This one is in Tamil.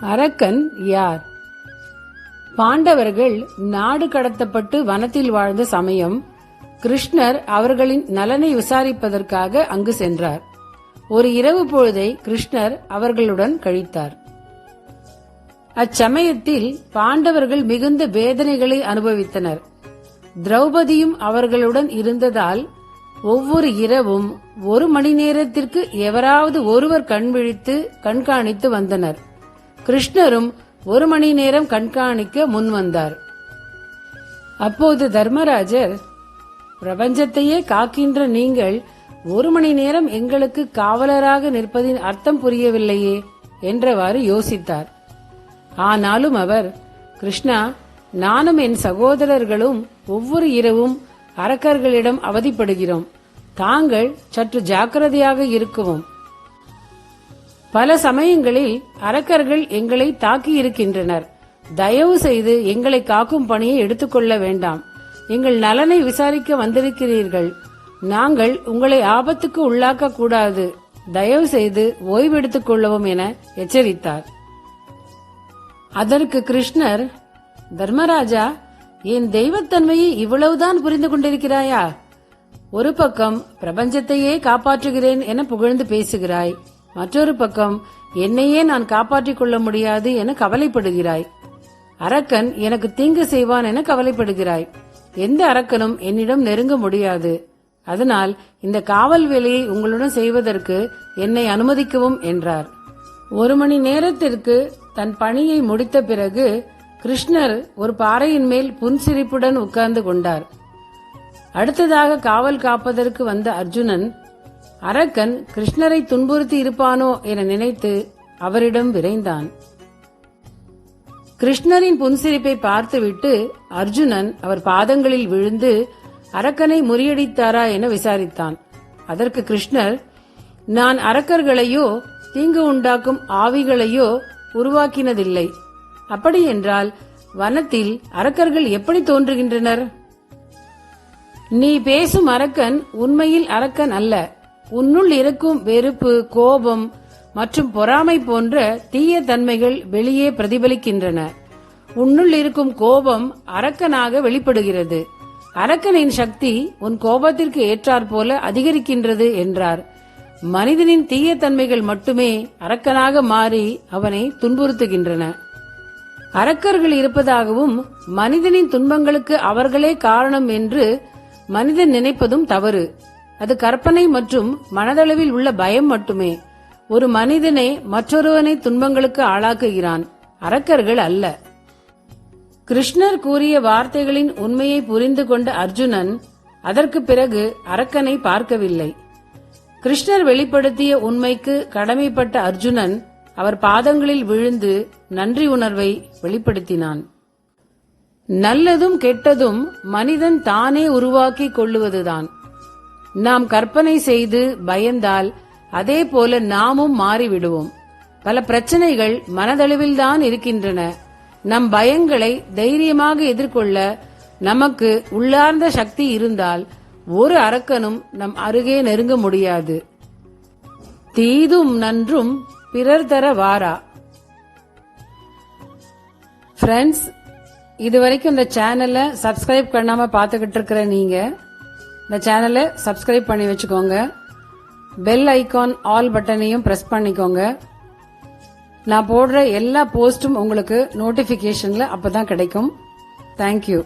அரக்கன் யார்? பாண்டவர்கள் நாடு கடத்தப்பட்டு வனத்தில் வாழ்ந்த சமயம் கிருஷ்ணர் அவர்களின் நலனை விசாரிப்பதற்காக அங்கு சென்றார். ஒரு இரவு பொழுதை கிருஷ்ணர் அவர்களுடன் கழித்தார். அச்சமயத்தில் பாண்டவர்கள் மிகுந்த வேதனைகளை அனுபவித்தனர். திரௌபதியும் அவர்களுடன் இருந்ததால் ஒவ்வொரு இரவும் ஒரு மணி நேரத்திற்கு எவராவது ஒருவர் கண் விழித்து கண்காணித்து வந்தனர். கிருஷ்ணரும் ஒரு மணி நேரம் கண்காணிக்க முன் வந்தார். அப்போது தர்மராஜர் பிரபஞ்சத்தையே காக்கின்ற நீங்கள் ஒரு மணி நேரம் எங்களுக்கு காவலராக நிற்பதின் அர்த்தம் புரியவில்லையே என்றவாறு யோசித்தார். ஆனாலும் அவர் கிருஷ்ணா நானும் என் சகோதரர்களும் ஒவ்வொரு இரவும் அரக்கர்களிடம் அவதிப்படுகிறோம். தாங்கள் சற்று ஜாக்கிரதையாக இருக்கவும். பல சமயங்களில் அரக்கர்கள் எங்களை தாக்கி இருக்கின்றனர் தயவு செய்து எங்களை காக்கும் பணியை எடுத்துக்கொள்ள வேண்டாம். எங்கள் நலனை விசாரிக்க வந்திருக்கிறீர்கள். நாங்கள் உங்களை ஆபத்துக்கு உள்ளாக்க கூடாது. தயவு செய்து ஓய்வெடுத்துக் கொள்ளவும் என எச்சரித்தார். அதற்கு கிருஷ்ணர் தர்மராஜா என் தெய்வத்தன்மையை இவ்வளவுதான் புரிந்து கொண்டிருக்கிறாயா? ஒரு பக்கம் பிரபஞ்சத்தையே காப்பாற்றுகிறேன் என புகழ்ந்து பேசுகிறாய். மற்றொரு பக்கம் என்னையே நான் காப்பாற்றிக் கொள்ள முடியாது என கவலைப்படுகிறாய். அரக்கன் எனக்கு தீங்கு செய்வான் என கவலைப்படுகிறாய். எந்த அரக்கனும் என்னிடம் நெருங்க முடியாது. அதனால் இந்த காவல் வேலையை உங்களுடன் செய்வதற்கு என்னை அனுமதிக்கவும் என்றார். ஒரு மணி நேரத்திற்கு தன் பணியை முடித்த பிறகு கிருஷ்ணர் ஒரு பாறையின் மேல் புன்சிரிப்புடன் உட்கார்ந்து கொண்டார். அடுத்ததாக காவல் காப்பதற்கு வந்த அர்ஜுனன் அரக்கன் கிருஷ்ணரை துன்புறுத்தி இருப்பானோ என நினைத்து அவரிடம் விரைந்தான். கிருஷ்ணரின் புன்சிரிப்பை பார்த்துவிட்டு அர்ஜுனன் அவர் பாதங்களில் விழுந்து அரக்கனை முறியடித்தாரா என விசாரித்தான். அதற்கு கிருஷ்ணர் நான் அரக்கர்களையோ தீங்கு உண்டாக்கும் ஆவிகளையோ உருவாக்கினதில்லை. அப்படியென்றால் வனத்தில் அரக்கர்கள் எப்படி தோன்றுகின்றனர்? நீ பேசும் அரக்கன் உண்மையில் அரக்கன் அல்ல. உன்னுள் இருக்கும் வெறுப்பு கோபம் மற்றும் பொறாமை போன்ற தீய தன்மைகள் வெளியே பிரதிபலிக்கின்றன. உன்னுள் இருக்கும் கோபம் அரக்கனாக வெளிப்படுகிறது. அரக்கனின் சக்தி உன் கோபத்திற்கு ஏற்றாற்போல அதிகரிக்கின்றது என்றார். மனிதனின் தீய தன்மைகள் மட்டுமே அரக்கனாக மாறி அவனை துன்புறுத்துகின்றன. அரக்கர்கள் இருப்பதாகவும் மனிதனின் துன்பங்களுக்கு அவர்களே காரணம் என்று மனிதன் நினைப்பதும் தவறு. அது கற்பனை மற்றும் மனதளவில் உள்ள பயம் மட்டுமே. ஒரு மனிதனை மற்றொருவனை துன்பங்களுக்கு ஆளாக்குகிறான். அரக்கர்கள் அல்ல. கிருஷ்ணர் கூறிய வார்த்தைகளின் உண்மையை புரிந்து கொண்ட அர்ஜுனன் அதற்கு பிறகு அரக்கனை பார்க்கவில்லை. கிருஷ்ணர் வெளிப்படுத்திய உண்மைக்கு கடமைப்பட்ட அர்ஜுனன் அவர் பாதங்களில் விழுந்து நன்றி உணர்வை வெளிப்படுத்தினான். நல்லதும் கெட்டதும் மனிதன் தானே உருவாக்கி கொள்ளுவதுதான். நாம் கற்பனை செய்து பயந்தால் அதே போல நாமும் மாறிவிடுவோம். பல பிரச்சனைகள் மனதளவில்தான் இருக்கின்றன. நம் பயங்களை தைரியமாக எதிர்கொள்ள நமக்கு உள்ளார்ந்த சக்தி இருந்தால் ஒரு அரக்கனும் நம் அருகே நெருங்க முடியாது. தீதும் நன்றும் பிறர் தர வாரா. ஃப்ரெண்ட்ஸ் இது வரைக்கும் இந்த சேனலை சப்ஸ்கிரைப் பண்ணாம பார்த்துக்கிட்டு இருக்கிற நீங்க இந்த சேனலை சப்ஸ்கிரைப் பண்ணி வச்சுக்கோங்க. பெல் ஐகான் ஆல் பட்டனையும் ப்ரெஸ் பண்ணிக்கோங்க. நான் போடுற எல்லா போஸ்ட்டும் உங்களுக்கு நோட்டிஃபிகேஷனில் அப்போ தான் கிடைக்கும் தேங்க்யூ